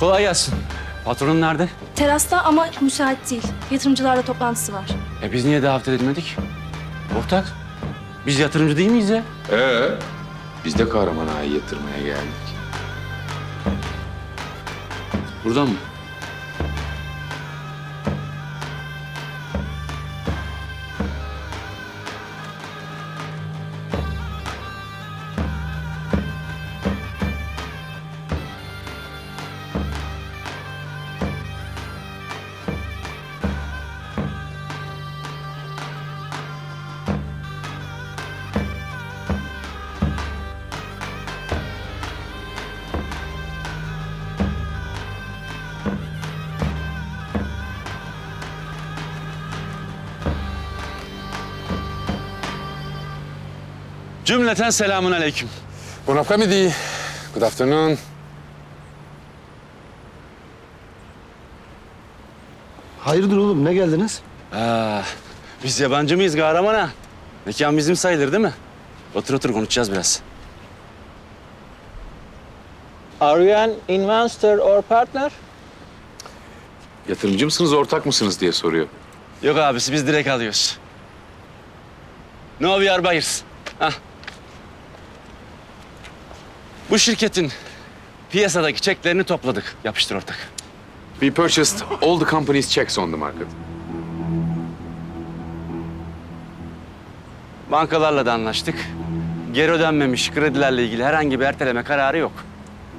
Kolay gelsin. Patronun nerede? Terasta ama müsait değil. Yatırımcılarla toplantısı var. E biz niye davet edilmedik? Ortak. Biz yatırımcı değil miyiz ya? Ee, biz de kahraman ağayı yatırmaya geldik. Buradan mı? Cümleten selamun aleyküm. Bon après-midi. Good afternoon. Hayırdır oğlum ne geldiniz? Aa, biz yabancı mıyız kahramana? Mekan bizim sayılır değil mi? Otur otur konuşacağız biraz. Are you an investor or partner? Yatırımcı mısınız, ortak mısınız diye soruyor. Yok abisi biz direkt alıyoruz. No we are buyers. Hah. Bu şirketin piyasadaki çeklerini topladık. Yapıştır ortak. We purchased all the company's checks on the market. Bankalarla da anlaştık. Geri ödenmemiş kredilerle ilgili herhangi bir erteleme kararı yok.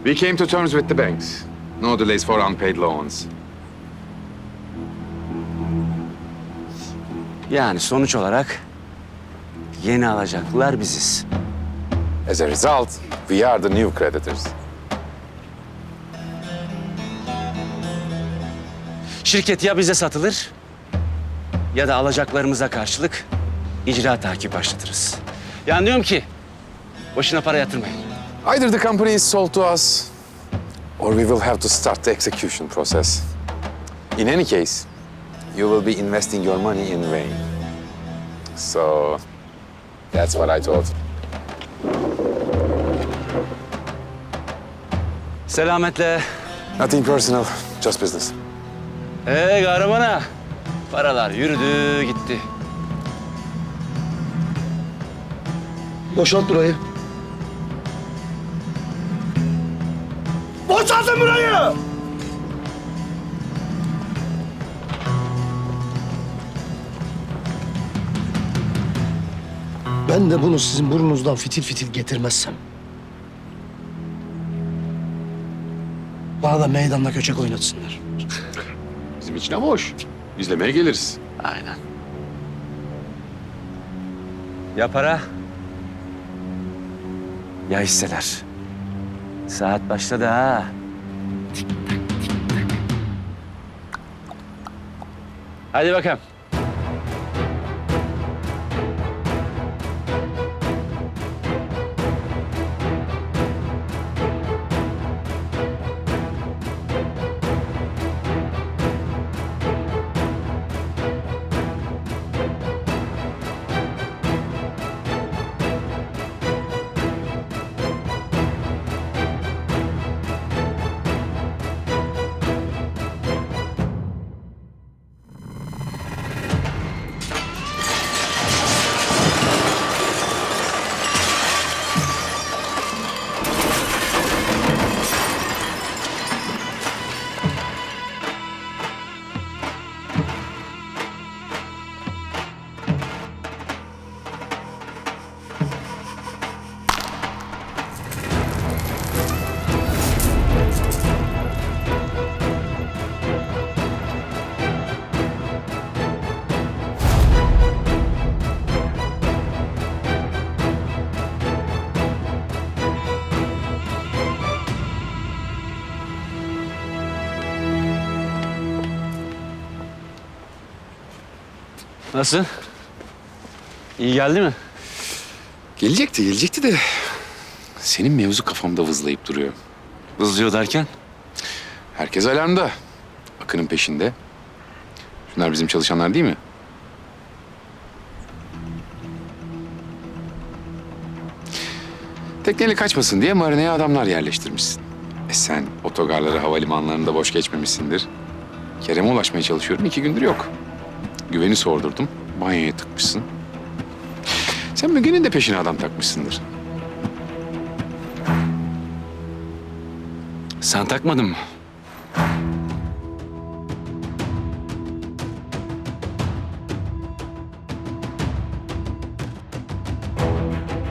We came to terms with the banks. No delays for unpaid loans. Yani sonuç olarak yeni alacaklılar biziz. As a result, we are the new creditors. Şirket ya bize satılır ya da alacaklarımıza karşılık icra takip başlatırız. Yani diyorum ki boşuna para yatırmayın. Either the company is sold to us, or we will have to start the execution process. In any case, you will be investing your money in vain. So, that's what I thought. Selametle. Nothing personal, just business. Ee kahramana. Paralar yürüdü gitti. Boşalt burayı. Boşaltın burayı! Ben de bunu sizin burnunuzdan fitil fitil getirmezsem... Bana da meydanda köçek oynatsınlar. Bizim için ama hoş. İzlemeye geliriz. Aynen. Ya para ya hisseler. Saat başladı ha. Hadi bakalım. Nasıl? İyi geldi mi? Gelecekti, gelecekti de... Senin mevzu kafamda vızlayıp duruyor. Hızlıyor derken? Herkes alarmda. Akın'ın peşinde. Şunlar bizim çalışanlar değil mi? Tekneyle kaçmasın diye marineye adamlar yerleştirmişsin. E sen otogarları havalimanlarında boş geçmemişsindir. Kerem'e ulaşmaya çalışıyorum. iki gündür yok. Güveni sordurdum. Banyoya tıkmışsın. Sen Müge'nin de peşine adam takmışsındır. Sen takmadın mı?